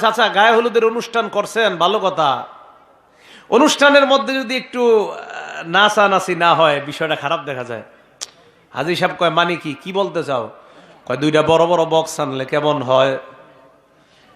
চাচা গায়ে হলুদের অনুষ্ঠান করছেন ভালো কথা। অনুষ্ঠানের মধ্যে যদি একটু আহ, নাচানাচি না হয় বিষয়টা খারাপ দেখা যায়। হাজি সাহেব কয় মানে কি কি বলতে চাও? কয় দুইটা বড় বড় বক্স আনলে কেমন হয়?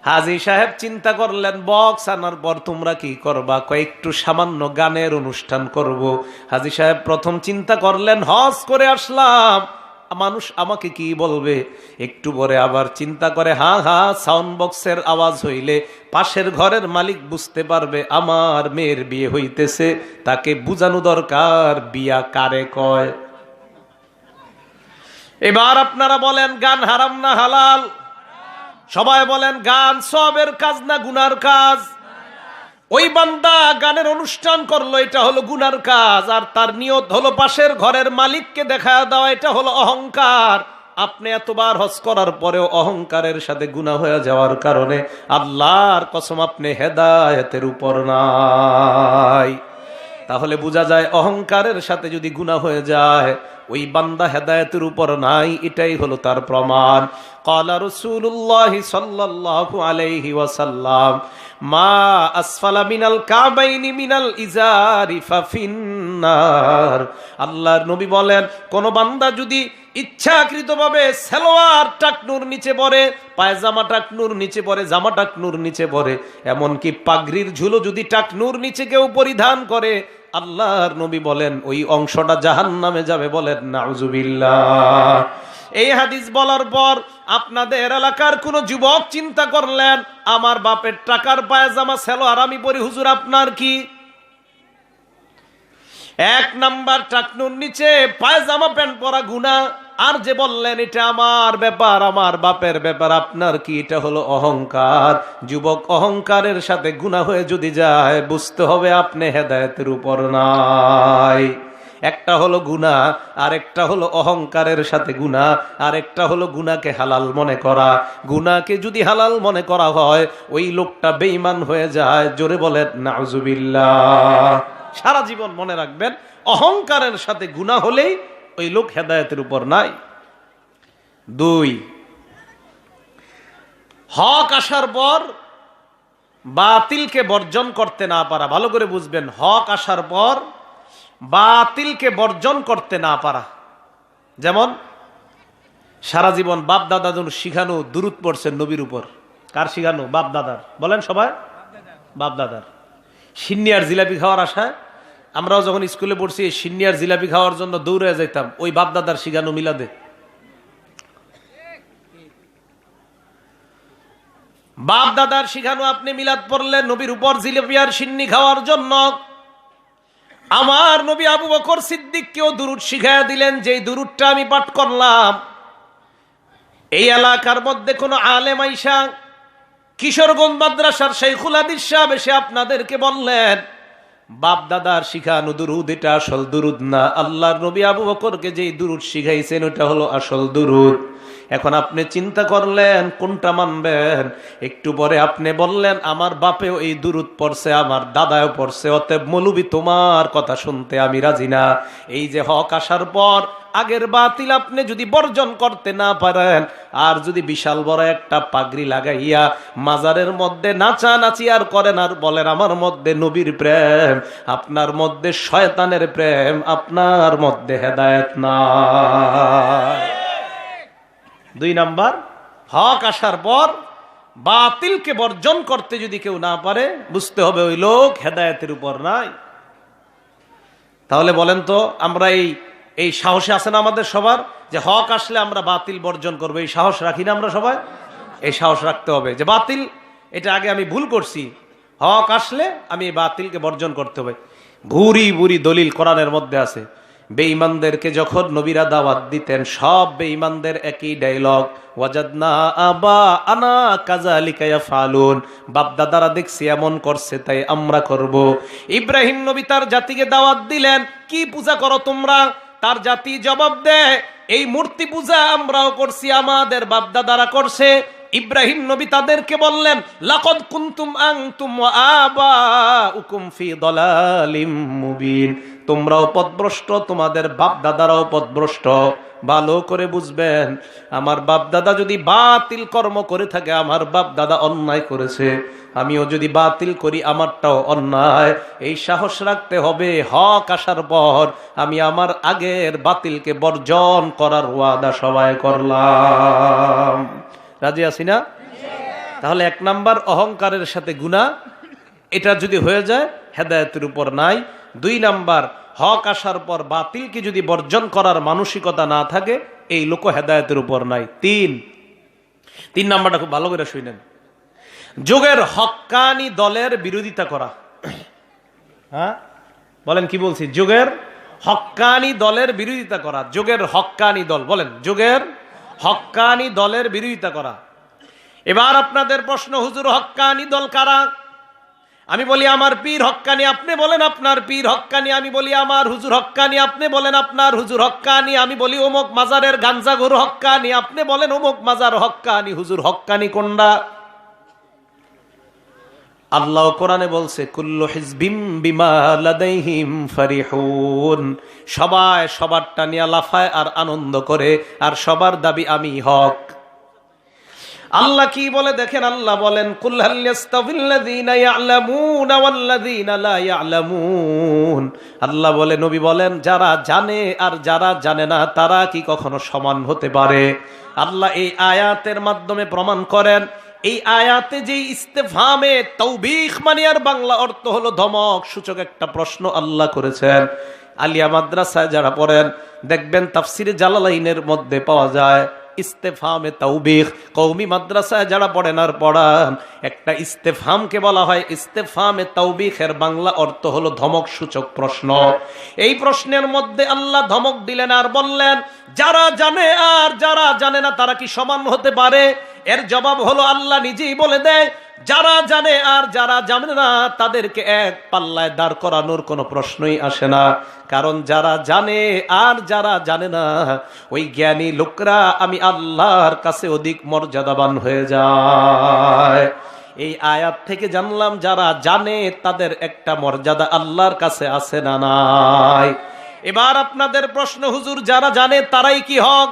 হাজি সাহেব চিন্তা করলেন বক্স আনার পর তোমরা কি করবা? কয় একটু সামান্য গানের অনুষ্ঠান করব। হাজি সাহেব প্রথম চিন্তা করলেন হজ করে আসলাম। মানুষ আমাকে কি বলবে? একটু পরে আবার চিন্তা করে, হা হা সাউন্ড বক্সের আওয়াজ হইলে পাশের ঘরের মালিক বুঝতে পারবে আমার মেয়ের বিয়ে হইতেছে। তাকে বুঝানো দরকার, বিয়া কারে কয়? এবার আপনারা বলেন, গান হারাম না হালাল? সবাই বলেন, গান সবের কাজ না গুনার কাজ? ওই বান্দা গানের অনুষ্ঠান করল, এটা হলো গুনার কাজ, আর তার নিয়ত হলো পাশের ঘরের মালিককে দেখা দেওয়া, এটা হলো অহংকার। আপনি এতবার হজ করার পরেও অহংকারের সাথে গুণা হয়ে যাওয়ার কারণে আল্লাহর কসম আপনি হেদায়তের উপর নাই। তাহলে বোঝা যায় অহংকারের সাথে যদি গুণা হয়ে যায়, ওই বান্দা হেদায়তের উপর নাই, এটাই হলো তার প্রমাণ। কলা রসুল্লাহ সাল্লাল্লাহু আলাইহি ওয়াসাল্লাম, মা আসফালা মিনাল কাবাইনি মিনাল ইজারি ফাফিন্নার আল্লাহর নবী বলেন, কোন বান্দা যদি ইচ্ছাকৃতভাবে সেলোয়ার টাকনুর নিচে পড়ে, পায়জামা টাকনুর নিচে পড়ে, জামা টাকনুর নিচে পড়ে, এমনকি পাগড়ির ঝুলো যদি টাকনুর নিচে কেউ পরিধান করে, আল্লাহর নবী বলেন, ওই অংশটা জাহান নামে যাবে বলেন, নাউজুবিল্লাহ। এই হাদিস বলার পর আপনাদের এলাকার কোন যুবক চিন্তা করলেন, আমার বাপের টাকার পায়জামা সেলো আর আমি পরি, হুজুর আপনার কি? এক নাম্বার টাকনুর নিচে, পায়জামা প্যান্ট পরা গুনা আর যে বললেন, এটা আমার ব্যাপার, আমার বাপের ব্যাপার, আপনার কি এটা হলো অহংকার? যুবক অহংকারের সাথে গুণা হয়ে যদি যায়, বুঝতে হবে আপনি হেদায়েতের উপর নাই। একটা হলো গুণা আর একটা হলো অহংকারের সাথে গুণা আর একটা হলো গুণাকে হালাল মনে করা। গুণাকে যদি হালাল মনে করা হয়, ওই লোকটা বেঈমান হয়ে যায়। জোরে বলেন, নাউজুবিল্লাহ। সারা জীবন মনে রাখবেন, অহংকারের সাথে গুণা হলেই ওই লোক হেদায়তের উপর নাই। দুই, হক আসার পর বাতিলকে বর্জন করতে না পারা, ভালো করে বুঝবেন, হক আসার পর বাতিলকে বর্জন করতে না পারা। যেমন, সারা জীবন বাপ দাদা শিখানো দূরত পড়ছেন নবীর উপর। কার শিখানো? বাপ দাদার বলেন সবাই? বাপ দাদার সিন্নিয়ার জিলাপি খাওয়ার আশায়? আমরাও যখন স্কুলে পড়ছি, এই সিন্নিয়ার জিলাপি খাওয়ার জন্য দৌড়ে যাইতাম। ওই বাপ দাদার শিখানো মিলাদে। বাপ দাদার শিখানো আপনি মিলাদ পড়লেন নবীর উপর জিলাপি আর সিন্নি খাওয়ার জন্য আমার নবী আবু বকর সিদ্দিককেও দুরুদ শিখাইয়া দিলেন যে দুরুদটা আমি পাঠ করলাম। এই এলাকার মধ্যে কোনো আলেম আইসা কিশোরগঞ্জ মাদ্রাসার শেখুল হাদিস সাহেব এসে আপনাদেরকে বললেন বাপ দাদার শিখানো দুরুদ এটা আসল দুরুদ না। আল্লাহর নবী আবু বকরকে যেই দুরুদ শিখাইছেন, ওটা হলো আসল দুরুদ। এখন আপনি চিন্তা করলেন, কোনটা মানবেন? একটু পরে আপনি বললেন, আমার বাপেও এই দুরুদ পড়ছে, আমার দাদাও পড়ছে, অতএব মলুবি তোমার কথা শুনতে আমি রাজি না। এই যে হক আসার পর আগের বাতিল আপনি যদি বর্জন করতে না পারেন, আর যদি বিশাল বড় একটা পাগড়ি লাগাইয়া মাজারের মধ্যে নাচা নাচি আর করেন আর বলেন, আমার মধ্যে নবীর প্রেম, আপনার মধ্যে শয়তানের প্রেম, আপনার মধ্যে হেদায়ত না দুই নাম্বার, হক আসার পর বাতিলকে বর্জন করতে যদি কেউ না পারে, বুঝতে হবে ওই লোক হেদায়েতের উপর নাই। তাহলে বলেন তো, আমরা এই এই সাহসে আছে না আমাদের সবার? যে হক আসলে আমরা বাতিল বর্জন করব। এই সাহস রাখি না আমরা সবাই? এই সাহস রাখতে হবে। যে বাতিল, এটা আগে আমি ভুল করছি। হক আসলে আমি বাতিলকে বর্জন করতে হবে। ভুরি ভুরি দলিল কোরআনের মধ্যে আছে। বেঈমানদেরকে যখন নবীরা দাওয়াত দিতেন, সব বেঈমানদের একই ডায়লগ ওয়াজাদনা আবা আনা কাজালিকা ফালুন বাপ দাদারা দেখছি এমন করছে, তাই আমরা করব। ইব্রাহিম নবী তার জাতিকে দাওয়াত দিলেন। কি পূজা করো তোমরা? তার জাতি জবাব দেয় এই মূর্তি পূজা আমরাও করছি, আমাদের বাপদাদারা করছে। ইব্রাহিম নবী তাদেরকে বললেন, লাকদ কুনতুম আনতুম ওয়া আবাউকুম ফি দালালিম মুবিন। তোমরাও পদভ্রষ্ট, তোমাদের বাপ দাদারাও পদভ্রষ্ট। ভালো করে বুঝবেন, আমার বাপ দাদা যদি বাতিল কর্ম করে থাকে, আমার বাপ দাদা অন্যায় করেছে। আমিও যদি বাতিল করি, আমারটাও অন্যায়। এই সাহস রাখতে হবে, হক আসার পর আমি আমার আগের বাতিলকে বর্জন করার ওয়াদা সবাই করলাম। রাজি আছি না? তাহলে এক নাম্বার অহংকারের সাথে গুণা এটা যদি হয়ে যায়, হেদায়তের উপর নাই। দুই নাম্বার, হক আসার পর বাতিলকে যদি বর্জন করার মানসিকতা না থাকে, এই লোক হেদায়তের উপর নাই। তিন তিন নাম্বারটা খুব ভালো করে শুনেন। যোগের হক্কানি দলের বিরোধিতা করা। হ্যাঁ? বলেন কি বলছি? যোগের হক্কানি দলের বিরোধিতা করা। যোগের হক্কানি দল, বলেন, যোগের হক্কানি দলের বিরোধিতা করা। এবার আপনাদের প্রশ্ন, হুজুর হক্কানি দল কারা? আমি বলি, আমার পীর হক্কানি, আপনি বলেন আপনার পীর হক্কানি। আমি বলি, আমার হুজুর হক্কানি, আপনি বলেন আপনার হুজুর হক্কানি। আমি বলি, অমুক মাজারের গাঞ্জা গরু হক্কানি, আপনি বলেন অমুক মাজার হক্কানি। হুজুর হক্কানি কোনটা আল্লাহ কোরআনে বলছে, কুল্লু হিজবিম বিমা লাদাইহিম ফারিহুন। সবাই সবারটা নিয়ে লাফায় আর আনন্দ করে, আর সবার দাবি, আমি হক। আল্লাহ কি বলে? দেখেন আল্লাহ বলেন আল্লাহ বলে, নবী বলেন, যারা জানে আর যারা জানে না, তারা কি কখনো সমান হতে পারে? আল্লাহ এই আয়াতের মাধ্যমে প্রমাণ করেন, এই আয়াতে যে ইস্তেফামে তৌবিখ মানে আর বাংলা অর্থ হলো ধমক, সূচক একটা প্রশ্ন আল্লাহ করেছেন। আলিয়া মাদ্রাসায় যারা পড়েন, দেখবেন তাফসিরে জালালাইনের মধ্যে পাওয়া যায় ইস্তেফামে তাওবিখ। কৌমি মাদ্রাসায় যারা পড়েন আর পড়ান। একটা ইস্তেফামকে বলা হয় ইস্তেফামে তৌবিখের বাংলা অর্থ হলো ধমক সূচক প্রশ্ন। এই প্রশ্নের মধ্যে আল্লাহ ধমক দিলেন আর বললেন, যারা জানে আর যারা জানে না, তারা কি সমান হতে পারে? এর জবাব হলো, আল্লাহ নিজেই বলে দেয় যারা জানে আর যারা জানে না, তাদেরকে এক পাল্লায় দাঁড় করানোর কোনো প্রশ্নই আসে না। কারণ যারা জানে আর যারা জানে না, ওই জ্ঞানী লোকরা আমি আল্লাহর কাছে অধিক মর্যাদাবান হয়ে যায়। এই আয়াত থেকে জানলাম, যারা জানে তাদের একটা মর্যাদা আল্লাহর কাছে আছে না নাই। এবার আপনাদের প্রশ্ন, হুজুর, যারা জানে তারাই কি হক?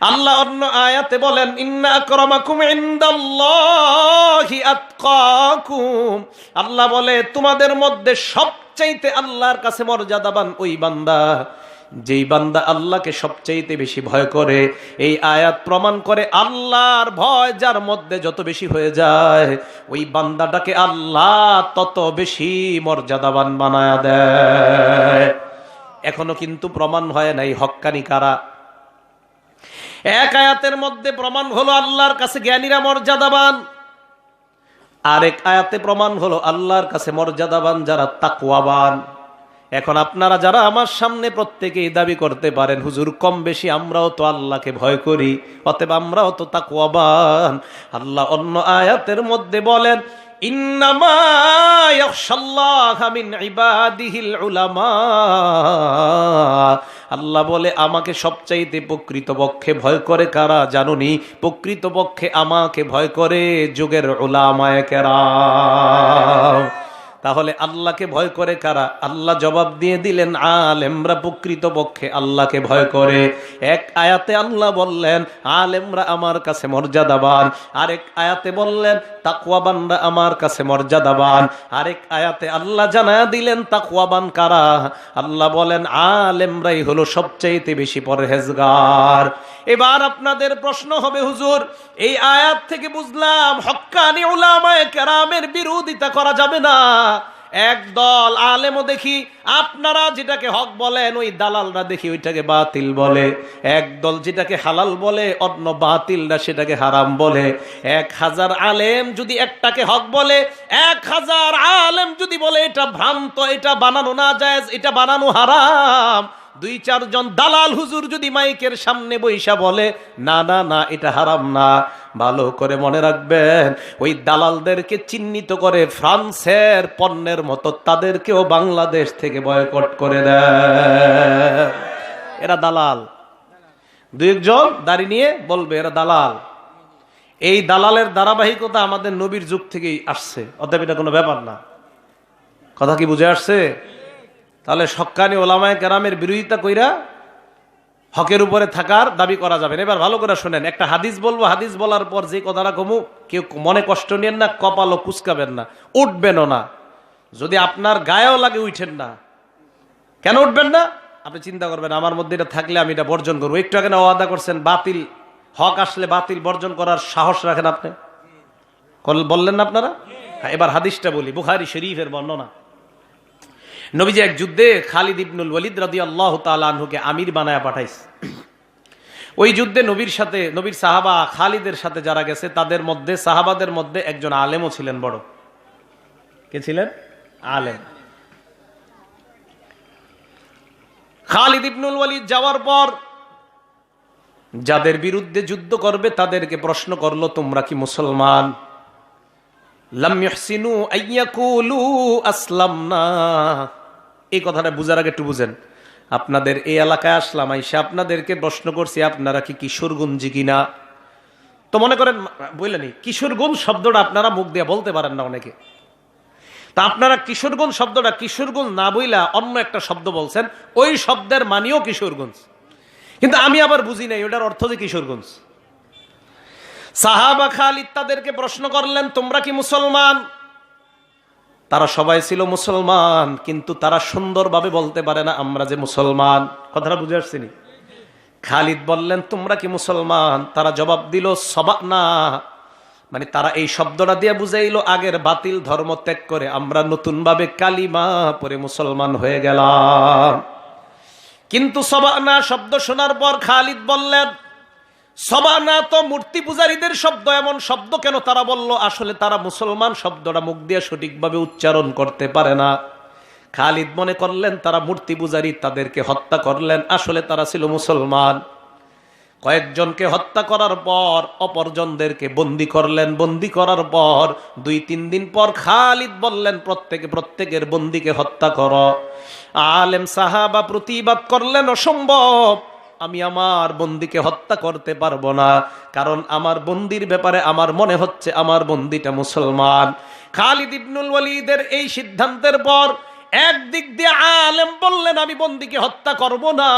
আল্লাহ অন্য আয়াতে বলেন, ইন্না আকরামাকুম ইনদাল্লাহি আতকাকুম। আল্লাহ বলে, তোমাদের মধ্যে সবচাইতে আল্লাহর কাছে মর্যাদাবান ওই বান্দা, যেই বান্দা আল্লাহকে সবচাইতে বেশি ভয় করে। এই আয়াত প্রমাণ করে আল্লাহর ভয় যার মধ্যে যত বেশি হয়ে যায়, ওই বান্দাটাকে আল্লাহ তত বেশি মর্যাদাবান বানায় দেয়। এখনও কিন্তু প্রমাণ হয় নাই হক্কানি কারা। এক আয়াতের মধ্যে প্রমাণ হলো আল্লাহর কাছে জ্ঞানীরা মর্যাদাবান। আরেক আয়াতে প্রমাণ হলো আল্লাহর কাছে মর্যাদাবান যারা তাকুয়াবান এখন আপনারা যারা আমার সামনে প্রত্যেকেই দাবি করতে পারেন, হুজুর কম বেশি আমরাও তো আল্লাহকে ভয় করি, অতএব আমরাও তো তাকুয়াবান আল্লাহ অন্য আয়াতের মধ্যে বলেন, ইন্নামা আল্লাহ বলে, আমাকে সবচাইতে প্রকৃতপক্ষে ভয় করে কারা জানুনি? প্রকৃতপক্ষে আমাকে ভয় করে যুগের ওলামায় কেরা তাহলে আল্লাহকে ভয় করে কারা? আল্লাহ জবাব দিয়ে দিলেন, আলেমরা প্রকৃত পক্ষে আল্লাহকে ভয় করে। এক আয়াতে আল্লাহ বললেন, আলেমরা আমার কাছে মর্যাদাবান। আরেক আয়াতে বললেন তাকুয়াবানরা আমার কাছে মর্যাদাবান। আরেক আয়াতে আল্লাহ জানা দিলেন তাকুয়াবান কারা? আল্লাহ বলেন, আলেমরাই হলো সবচাইতে বেশি পরহেজগার। এবার আপনাদের প্রশ্ন হবে, হুজুর, এই আয়াত থেকে বুঝলাম, হক্কানি উলামায়ে কেরামের বিরোধিতা করা যাবে না। একদল আলেমও দেখি, আপনারা যেটাকে হক বলেন, ওই দালালরা দেখি ওইটাকে বাতিল বলে। একদল যেটাকে হালাল বলে, অন্য বাতিলরা সেটাকে হারাম বলে। এক হাজার আলেম যদি একটাকে হক বলে, এক হাজার আলেম যদি বলে, এটা ভ্রান্ত, এটা বানানো না যায় এটা বানানো হারাম। দুই চারজন দালাল হুজুর যদি মাইকের সামনে বৈশা বলে, না না না, এটা হারাম না। ভালো করে মনে রাখবেন, ওই দালালদেরকে চিহ্নিত করে ফ্রান্সের পণ্যের মতো তাদেরকেও বাংলাদেশ থেকে বয়কট করে দেয় এরা দালাল। দুই একজন দাড়ি নিয়ে বলবে, এরা দালাল। এই দালালের ধারাবাহিকতা আমাদের নবীর যুগ থেকেই আসছে। অতএব এটা কোনো ব্যাপার না। কথা কি বুঝে আসছে? তাহলে সক্কানি ওলামায় কেরামের বিরোধিতা কইরা হকের উপরে থাকার দাবি করা যাবে। এবার ভালো করে শোনেন একটা হাদিস বলব হাদিস বলার পর যে কথাটা কমু কেউ মনে কষ্ট নিয়েন না কপালও কুচকাবেন না উঠবেনও না। যদি আপনার গায়েও লাগে উঠেন না। কেন উঠবেন না? আপনি চিন্তা করবেন আমার মধ্যে এটা থাকলে আমি এটা বর্জন করব। একটু আগে না ওয়াদা করছেন বাতিল হক আসলে বাতিল বর্জন করার সাহস রাখেন আপনি। বললেন না আপনারা? হ্যাঁ, এবার হাদিসটা বলি বুখারি শরীফের বর্ণনা। নবীজি এক যুদ্ধে খালিদ ইবনুল ওয়ালিদ রাদি আল্লাহ তালহুকে আমির বানায় পাঠাইছে। ওই যুদ্ধে নবীর সাথে, নবীর সাহাবা খালিদের সাথে যারা গেছে, তাদের মধ্যে, সাহাবাদের মধ্যে একজন আলেমও ছিলেন বড়। কে ছিলেন? আলেম। খালিদ ইবনুল ওয়ালিদ যাওয়ার পর যাদের বিরুদ্ধে যুদ্ধ করবে, তাদেরকে প্রশ্ন করল, তোমরা কি মুসলমান? এই কথাটা বুঝার আগে একটু বুঝেন। আপনাদের এই এলাকায় আসলাম, আইসা আপনাদেরকে প্রশ্ন করছি, আপনারা কি কিশোরগঞ্জি কিনা? তো মনে করেন বললেনি কিশোরগঞ্জ শব্দটা আপনারা মুখ দিয়ে বলতে পারেন না অনেকে। তা আপনারা কিশোরগঞ্জ শব্দটা কিশোরগঞ্জ না বইলা অন্য একটা শব্দ বলছেন, ওই শব্দের মানিও কিশোরগঞ্জ কিন্তু আমি আবার বুঝি নাই, ওটার অর্থ যে কিশোরগঞ্জ সাহাবা খালিদ তাদেরকে প্রশ্ন করলেন, তোমরা কি মুসলমান? তারা সবাই ছিল মুসলমান, কিন্তু তারা সুন্দরভাবে বলতে পারে না, আমরা যে মুসলমান। কথাটা বুঝে আসছিনি খালিদ বললেন, তোমরা কি মুসলমান? তারা জবাব দিল, সবা না। মানে তারা এই শব্দটা দিয়ে বুঝাইলো, আগের বাতিল ধর্ম ত্যাগ করে আমরা নতুন ভাবে কালিমা পরে মুসলমান হয়ে গেলাম। কিন্তু সবা না শব্দ শোনার পর খালিদ বললেন সবানা তো মূর্তি পূজারীদের শব্দ এমন শব্দ কেন তারা বলল? আসলে তারা মুসলমান শব্দটা মুখ দিয়ে সঠিকভাবে উচ্চারণ করতে পারে না। খালিদ মনে করলেন, তারা মূর্তি পূজারী, তাদেরকে হত্যা করলেন। আসলে তারা ছিল মুসলমান। কয়েকজনকে হত্যা করার পর অপরজনদেরকে বন্দি করলেন। বন্দি করার পর দুই তিন দিন পর খালিদ বললেন, প্রত্যেকে, প্রত্যেকের বন্দিকে হত্যা কর। আলেম সাহাবা প্রতিবাদ করলেন, অসম্ভব। আমি আমার বন্দিকে হত্যা করতে পারব না। কারণ আমার বন্দির ব্যাপারে আমার মনে হচ্ছে আমার বন্দিটা মুসলমান। খালিদ ইবনুল ওয়ালিদের এই সিদ্ধান্তের পর একদিক দিয়ে আলেম বললেন, আমি বন্দিকে হত্যা করব না।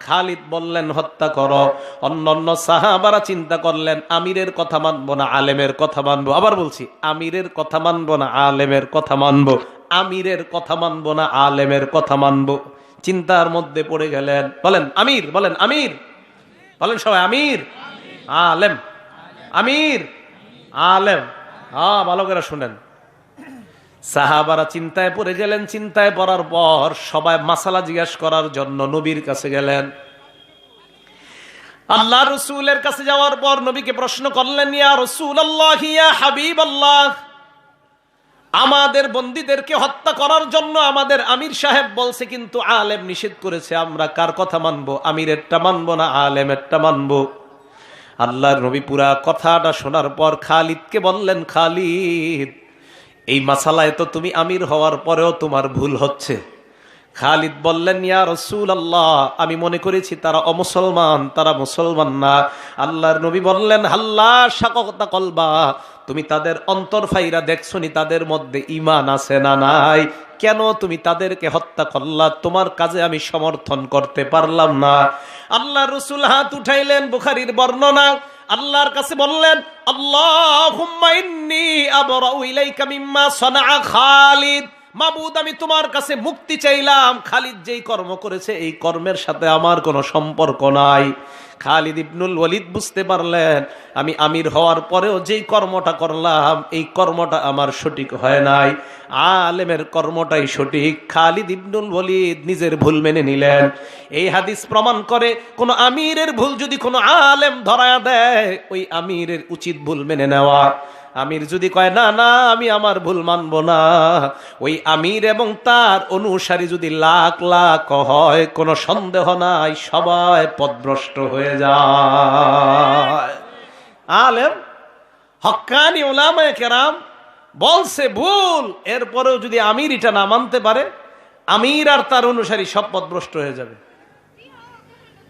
খালিদ বললেন, হত্যা করো। অন্য অন্য সাহাবারা চিন্তা করলেন, আমিরের কথা মানবো না, আলেমের কথা মানবো। আবার বলছি, আমিরের কথা মানবো না, আলেমের কথা মানবো। আমিরের কথা মানবো না, আলেমের কথা মানবো। চিন্তার মধ্যে পড়ে গেলেন। বলেন, আমির বলেন আমির। বলেন সবাই, আমির। আলেম। আমির। আলেম। হ্যাঁ ভালো করে শুনেন। সাহাবারা চিন্তায় পড়ে গেলেন, চিন্তায় পড়ার পর সবাই মাসালা জিজ্ঞাসা করার জন্য নবীর কাছে গেলেন। আল্লাহ রসুলের কাছে যাওয়ার পর নবীকে প্রশ্ন করলেন, ইয়া রসুল আল্লাহ ইয়া হাবিব আল্লাহ আমাদের বন্দীদেরকে হত্যা করার জন্য আমাদের আমির সাহেব বলছে, কিন্তু আলেম নিষেধ করেছে, আমরা কার কথা মানবো? আমিরেরটা মানবো না আলেমেরটা মানবো? আল্লাহর নবী পুরা কথাটা শোনার পর খালিদকে বললেন, খালিদ, এই মাসালায় তো তুমি আমির হওয়ার পরেও তোমার ভুল হচ্ছে। খালিদ বললেন, ইয়া রসুল আল্লাহ আমি মনে করেছি তারা অমুসলমান, তারা মুসলমান না। আল্লাহর নবী বললেন, হাল্লা শাকতা কলবা তুমি তাদের অন্তর ফাইরা দেখছনি, তাদের মধ্যে ইমান আছে না নাই? কেন তুমি তাদেরকে হত্যা করলা? তোমার কাজে আমি সমর্থন করতে পারলাম না। আল্লাহ রসুল হাত উঠাইলেন বুখারির বর্ণনা। আল্লাহর কাছে বললেন আল্লাহ সানাআ খালিদ। মাবুদ, আমি তোমার কাছে মুক্তি চাইলাম। খালিদ যেই কর্ম করেছে, এই কর্মের সাথে আমার কোনো সম্পর্ক নাই। খালিদ ইবনুল ওয়ালিদ বুঝতে পারলেন, আমি আমির হওয়ার পরেও যেই কর্মটা করলাম, এই কর্মটা আমার সঠিক হয় নাই। আলেমের কর্মটাই সঠিক। খালিদ ইবনুল ওয়ালিদ নিজের ভুল মেনে নিলেন। এই হাদিস প্রমাণ করে, কোন আমিরের ভুল যদি কোনো আলেম ধরা দেয়, ওই আমিরের উচিত ভুল মেনে নেওয়া। আমির যদি কয়, না না, আমি আমার ভুল মানব না। ওই আমির এবং তার অনুসারী যদি লাখ লাখ হয়, কোনো সন্দেহ নাই, সবাই পদভ্রষ্ট হয়ে যায়। আলেম, হক্কানি ওলামায় কেরাম বলছে, ভুল, এরপরেও যদি আমির এটা না মানতে পারে, আমির আর তার অনুসারী সব পদভ্রষ্ট হয়ে যাবে।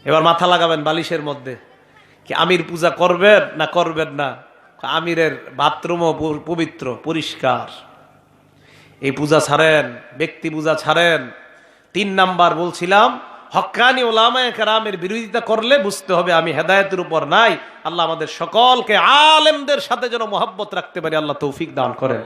এবার মাথা লাগাবেন বালিশের মধ্যে, কি আমির পূজা করবেন না করবেন না? আমিরের বাথরুমও পবিত্র, পরিষ্কার। এই পূজা ছাড়েন, ব্যক্তি পূজা ছাড়েন। তিন নাম্বার বলছিলাম, হকানি ওলামায় বিরোধিতা করলে বুঝতে হবে আমি হেদায়তের উপর নাই। আল্লাহ আমাদের সকলকে আলেমদের সাথে যেন মহব্বত রাখতে পারি। আল্লাহ তৌফিক দান করেন।